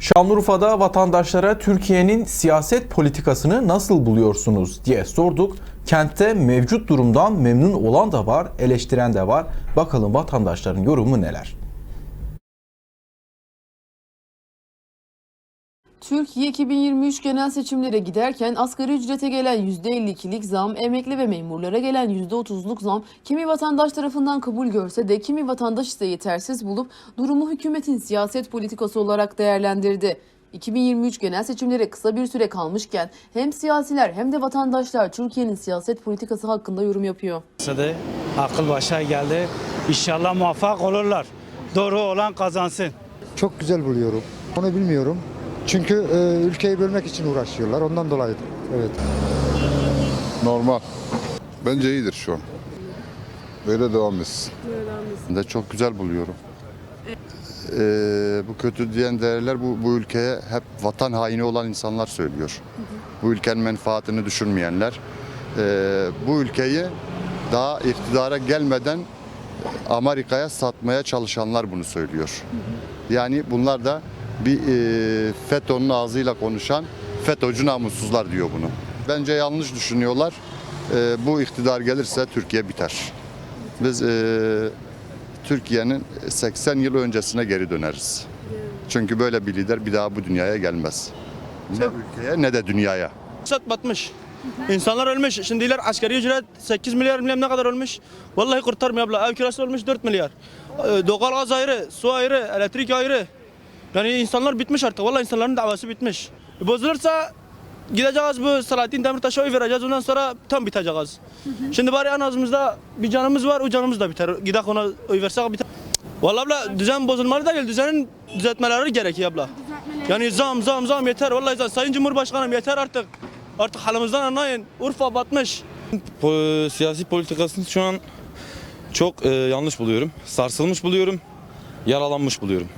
Şanlıurfa'da vatandaşlara Türkiye'nin siyaset politikasını nasıl buluyorsunuz diye sorduk. Kentte mevcut durumdan memnun olan da var, eleştiren de var. Bakalım vatandaşların yorumu neler? Türkiye 2023 genel seçimlere giderken asgari ücrete gelen %52'lik zam, emekli ve memurlara gelen %30'luk zam kimi vatandaş tarafından kabul görse de kimi vatandaş ise yetersiz bulup durumu hükümetin siyaset politikası olarak değerlendirdi. 2023 genel seçimlere kısa bir süre kalmışken hem siyasiler hem de vatandaşlar Türkiye'nin siyaset politikası hakkında yorum yapıyor. Akıl başa geldi. İnşallah muvaffak olurlar. Doğru olan kazansın. Çok güzel buluyorum. Onu bilmiyorum. Çünkü e, ülkeyi bölmek için uğraşıyorlar. Ondan dolayı. Evet. Normal. Bence iyidir şu an. Böyle devam etsin. Ben de çok güzel buluyorum. Ee, bu kötü diyen değerler bu, bu ülkeye hep vatan haini olan insanlar söylüyor. Bu ülkenin menfaatini düşünmeyenler. Ee, bu ülkeyi daha iktidara gelmeden Amerika'ya satmaya çalışanlar bunu söylüyor. Yani bunlar da bir e, FETÖ'nün ağzıyla konuşan FETÖ'cü namussuzlar diyor bunu. Bence yanlış düşünüyorlar. E, bu iktidar gelirse Türkiye biter. Biz e, Türkiye'nin 80 yıl öncesine geri döneriz. Çünkü böyle bir lider bir daha bu dünyaya gelmez. Ne ülkeye ne de dünyaya. İktisat batmış. İnsanlar ölmüş. Şimdiler asgari ücret 8 milyar milyon ne kadar olmuş? Vallahi kurtarmıyor abla. Ev kirası olmuş 4 milyar. Ee, Doğalgaz ayrı, su ayrı, elektrik ayrı. Yani insanlar bitmiş artık. Vallahi insanların davası bitmiş. E, Bozulursa gideceğiz bu Selahattin Demirtaş'a oy vereceğiz. Ondan sonra tam biteceğiz. Şimdi bari en azımızda bir canımız var. O canımız da biter. Gidek ona oy versek biter. Vallahi abla düzen bozulmalı değil. Düzenin düzeltmeleri gerekiyor abla. Yani zam zam zam yeter. Vallahi zam. Sayın Cumhurbaşkanım yeter artık. Artık halimizden anlayın. Urfa batmış. Po- siyasi politikasını şu an çok e, yanlış buluyorum. Sarsılmış buluyorum. Yaralanmış buluyorum.